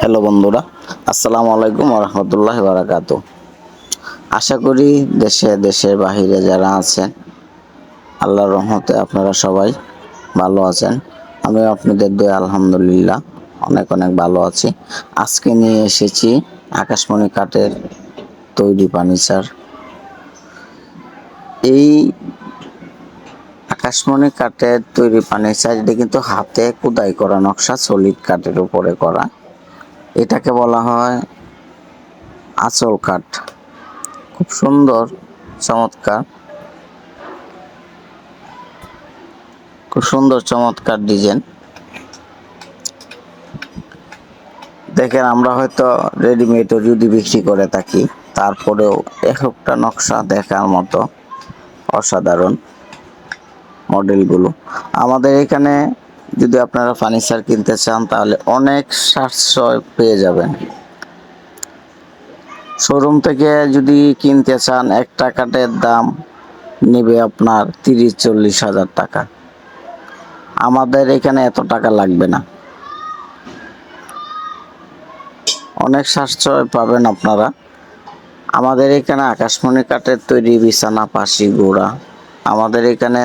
Hello বন্ধুরা। আসসালামু আলাইকুম রহমতুল্লাহ বারাকাতু আশা করি দেশে, দেশের বাহিরে যারা আছেন, আল্লাহর রহমতে আপনারা সবাই ভালো আছেন। আমি আপনাদের দয়ে, আলহামদুলিল্লাহ, অনেক অনেক ভালো আছি। আজকে নিয়ে এসেছি আকাশমণি কাঠের তৈরি ফার্নিচার। এই আকাশমণি কাঠের তৈরি ফার্নিচার এটি কিন্তু হাতে খোদাই করা নকশা সলিড কাঠের উপরে করা। এটাকে বলা হয় আঁচল কাঠ। খুব সুন্দর, চমৎকার। খুব সুন্দর, চমৎকার ডিজাইন। দেখেন, আমরা হয়তো রেডিমেডও যদি বিক্রি করে থাকি, তারপরেও এক একটা নকশা দেখার মতো অসাধারণ। মডেলগুলো। আমাদের এখানে যদি আপনারা ফার্নিচার কিনতে চান, তাহলে অনেক সাশ্রয় পেয়ে যাবেন। শোরুম থেকে যদি কিনতে চান একটা কাঠের দাম নেবে আপনার তিরিশ চল্লিশ হাজার টাকা। আমাদের এখানে এত টাকা লাগবে না। অনেক সাশ্রয় পাবেন আপনারা। আমাদের এখানে আকাশমণি কাঠের তৈরি বিছানা, পাশি গোড়া আমাদের এখানে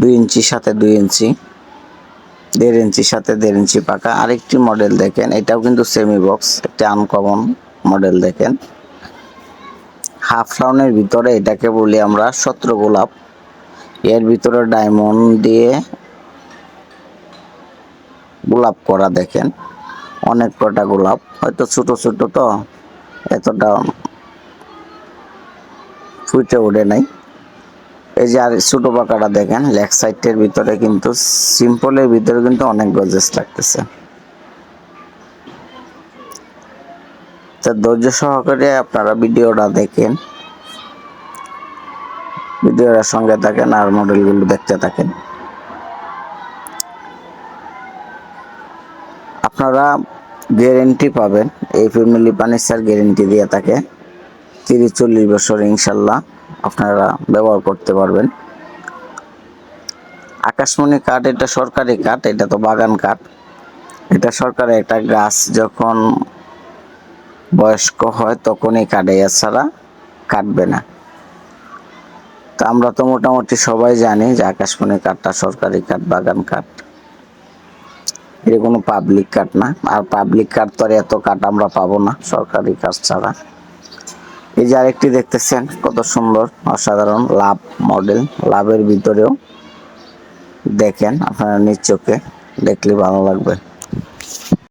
দুই ইঞ্চির সাথে দুই ইঞ্চি, দেড় ইঞ্চির সাথে দেড় ইঞ্চি পাকা। আরেকটি মডেল দেখেন, এটাও কিন্তু সেমি বক্স একটি আনকমন মডেল দেখেন। হাফ রাউন্ডের ভিতরে এটাকে বলি আমরা সত্র গোলাপ। এর ভিতরে ডায়মন্ড দিয়ে গোলাপ করা দেখেন, অনেক কটা গোলাপ। হয়তো ছোট ছোট তো, এতটা ফুটে ওঠে নাই। এই যে আর ছোট পাকাটা দেখেন, লেগ সাইডের ভিতরে কিন্তু সিম্পলের ভিতরে কিন্তু অনেক গজেস লাগতেছে। ধৈর্য সহকারে আপনারা ভিডিওটা দেখেন। ভিডিওটার সঙ্গে থাকেন আর মডেলগুলো দেখতে থাকেন। আপনারা গ্যারেন্টি পাবেন, এই ফ্যামিলি ফার্নিচার গ্যারেন্টি দিয়ে থাকে। তিরিশ চল্লিশ বছর ইনশাল্লাহ। আপনারা ব্যবহার করতে পারবেন। আকাশমণি কাঠ, এটা সরকারি কাঠ, এটা তো বাগান কাঠ। এটা সরকারি একটা গাছ যখন বয়স্ক হয় তখনই কাটে, এছাড়া কাটবে না। তা আমরা তো মোটামুটি সবাই জানি যে আকাশমণি কাঠটা সরকারি কাঠ, বাগান কাঠ। এটা কোনো পাবলিক কাঠ না। আর পাবলিক কাঠ তো আর এত কাঠ আমরা পাবো না, সরকারি কাঠ ছাড়া। এই যে আরেকটি দেখতেছেন, কত সুন্দর, অসাধারণ লাভ মডেল। লাভের ভিতরেও দেখেন, আপনারা নিজ চোখে দেখলে ভালো লাগবে।